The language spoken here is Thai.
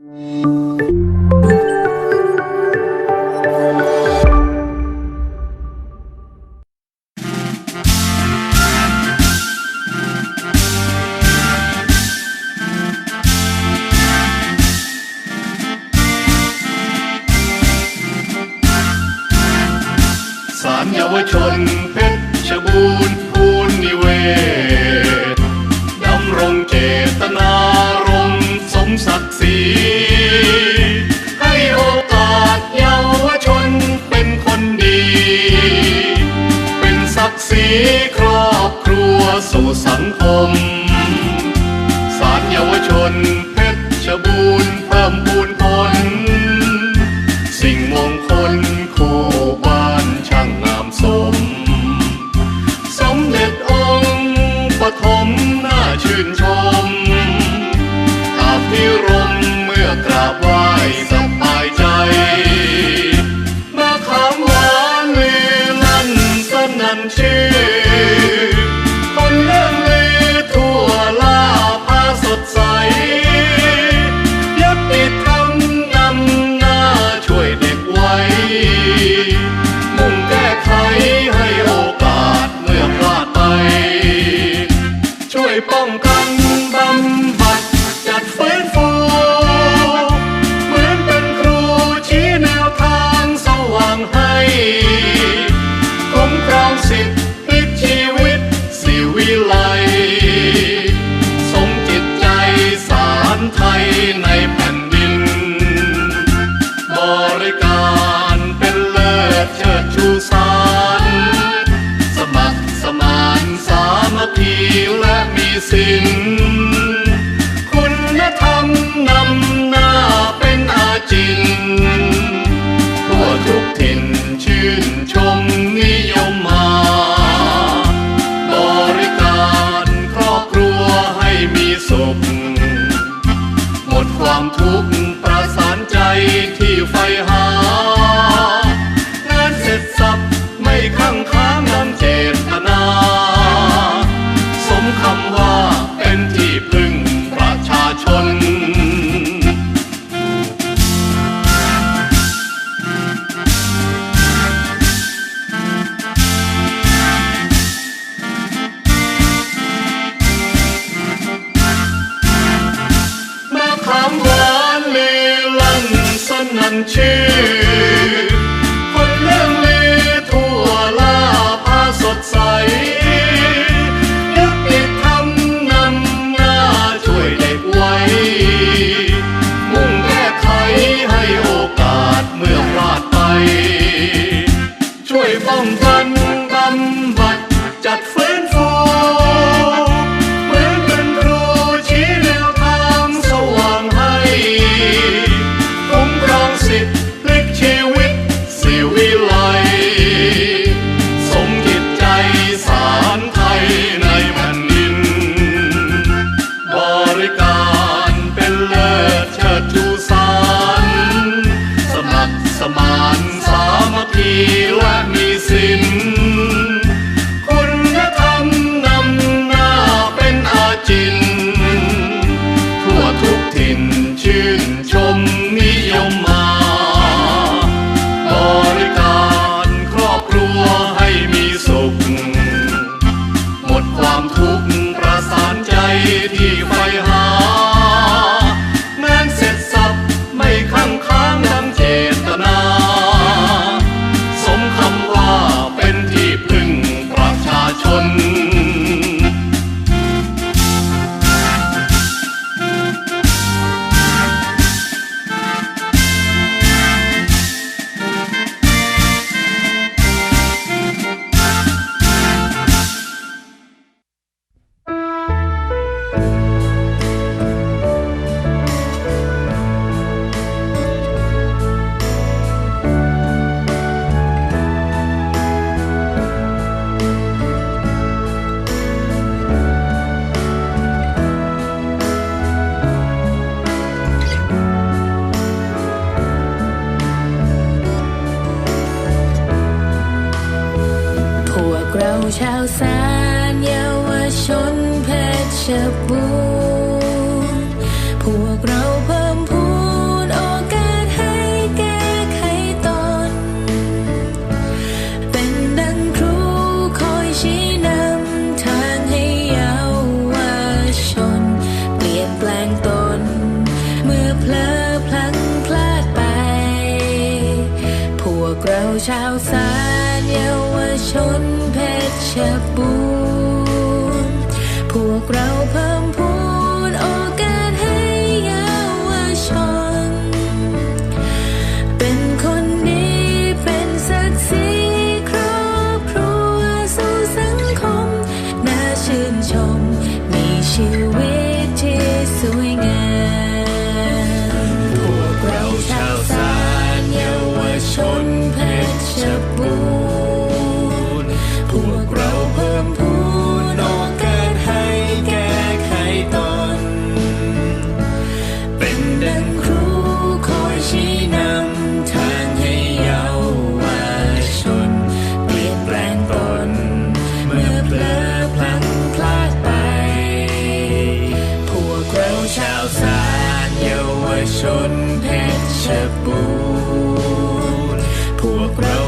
ารยาวชน สีครอบครัวสู่สังคม สารเยาวชน sin. and. จะบูรพวกเราเพิ่มพูนโอกาสให้แก้ไขตอนเป็นดังครูคอยชี้นำทางให้เยาวชน เปลี่ยนแปลงตน เมื่อเพลอพลังพลาดไป พวกเราชาวสารเยาวชนเพชรบูร วกเราเพิ่มพู ดังครูคอยชี้นำทางให้เยาวชนเปลี่ยนแปลงตนเมื่อเพลอพลังพลาดไป พวกราชาวสารเยาวชนเพชรบูรณ์พวกเรา